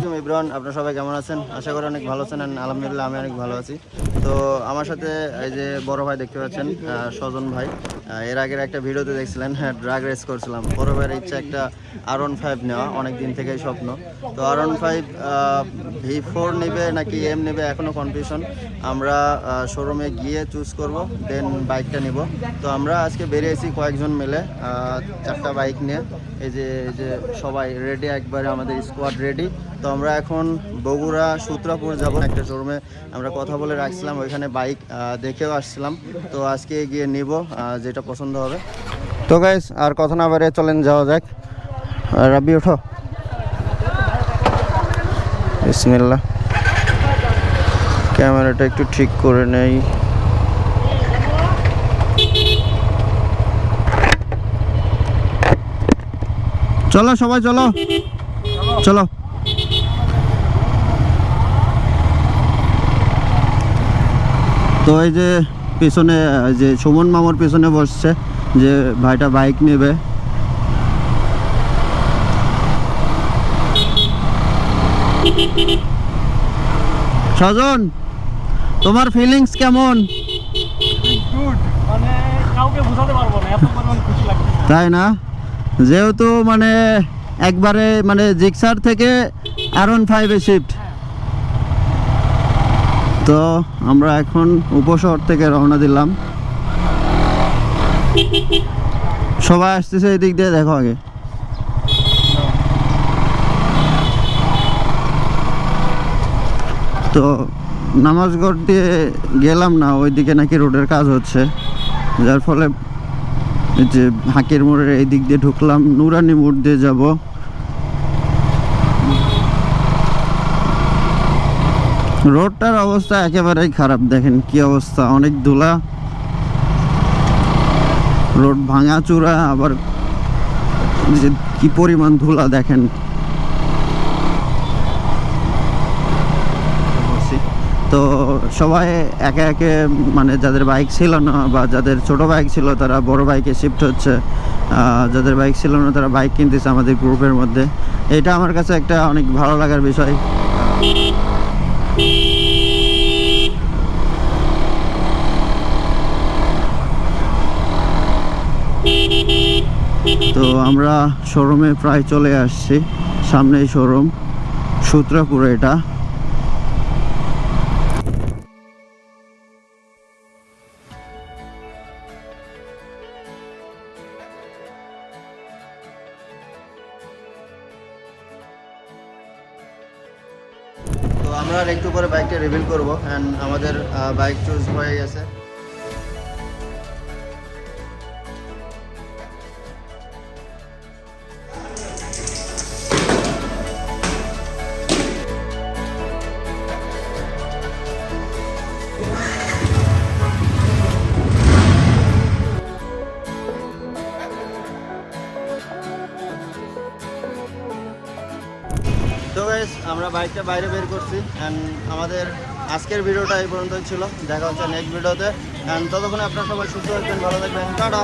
ইব্রান আপনারা সবাই কেমন আছেন? আশা করি অনেক ভালো আছেন, আলহামদুলিল্লাহ আমি অনেক ভালো আছি। তো আমার সাথে এই যে বড় ভাই দেখতে পাচ্ছেন স্বজন ভাই এর আগের একটা ভিডিওতে দেখছিলেন হ্যাঁ ড্রাগ রেস করছিলাম। বড় ভাইয়ের ইচ্ছা একটা আর ওয়ান ফাইভ নেওয়া, অনেক দিন থেকেই স্বপ্ন। তো আর ওয়ান ফাইভ ভি ফোর নেবে নাকি এম নেবে এখনও কনফিউশন আমরা শোরুমে গিয়ে চুজ করব দেন বাইকটা নিব। তো আমরা আজকে বেরিয়েছি কয়েকজন মিলে চারটা বাইক নিয়ে। এই যে এই যে সবাই রেডি একবারে আমাদের স্কোয়াড রেডি তো আমরা এখন বগুড়া সূত্রাপুর যাব একটা শোরুমে আমরা কথা বলে রাখছিলাম, ওইখানে বাইক দেখেও আসছিলাম। তো আজকে গিয়ে নিব যেটা পছন্দ হবে। তো গাইস আর কথা না বাড়িয়ে চলেন, যাওয়া যাক। রাবি ওঠো। বিসমিল্লাহ। ক্যামেরাটা একটু ঠিক করে নেই। চলো সবাই, চলো। চলো। তো এই যে পিছনে, যে সুমন মামার পিছনে বসছে, যে ভাইটা বাইক নেবে। সজন, তোমার ফিলিংস কেমন? মানে তাই না? যেহেতু মানে একবারে মানে জিক্সার থেকে আরন ফাইভে শিফট তো আমরা এখন উপশহর থেকে রওনা দিলাম। সবাই আসতেছে এদিক দিয়ে, দেখো আগে। তো নামাজগড় দিয়ে গেলাম না, ওইদিকে নাকি রোডের কাজ হচ্ছে। যার ফলে যে হাকির মোড়ের এই দিক দিয়ে ঢুকলাম, নুরানি মোড় দিয়ে যাব। রোডটার অবস্থা একেবারেই খারাপ। দেখেন কি অবস্থা, অনেক ধুলা। রোড ভাঙা চূড়া, আবার কি পরিমাণ ধুলা, দেখেন। তো সবাই একে একে মানে যাদের বাইক ছিল না বা যাদের ছোট বাইক ছিল, তারা বড় বাইকে শিফট হচ্ছে। যাদের বাইক ছিল না, তারা বাইক কিনতেছে আমাদের গ্রুপের মধ্যে। এটা আমার কাছে একটা অনেক ভালো লাগার বিষয়। তো আমরা শোরুমে প্রায় চলে আসছি। সামনেই শোরুম সূত্রাপুর এটা। আমরা একটু পরে বাইকটা রিভিল করব অ্যান্ড আমাদের বাইক চুজ হয়ে গেছে। গাইস আমরা বাইকটা বাইরে বের করছি অ্যান্ড আমাদের আজকের ভিডিওটা এই পর্যন্তই ছিল। দেখা হচ্ছে নেক্সট ভিডিওতে অ্যান্ড ততক্ষণে আপনারা সবাই সুস্থ থাকবেন, ভালো থাকবেন, টাটা!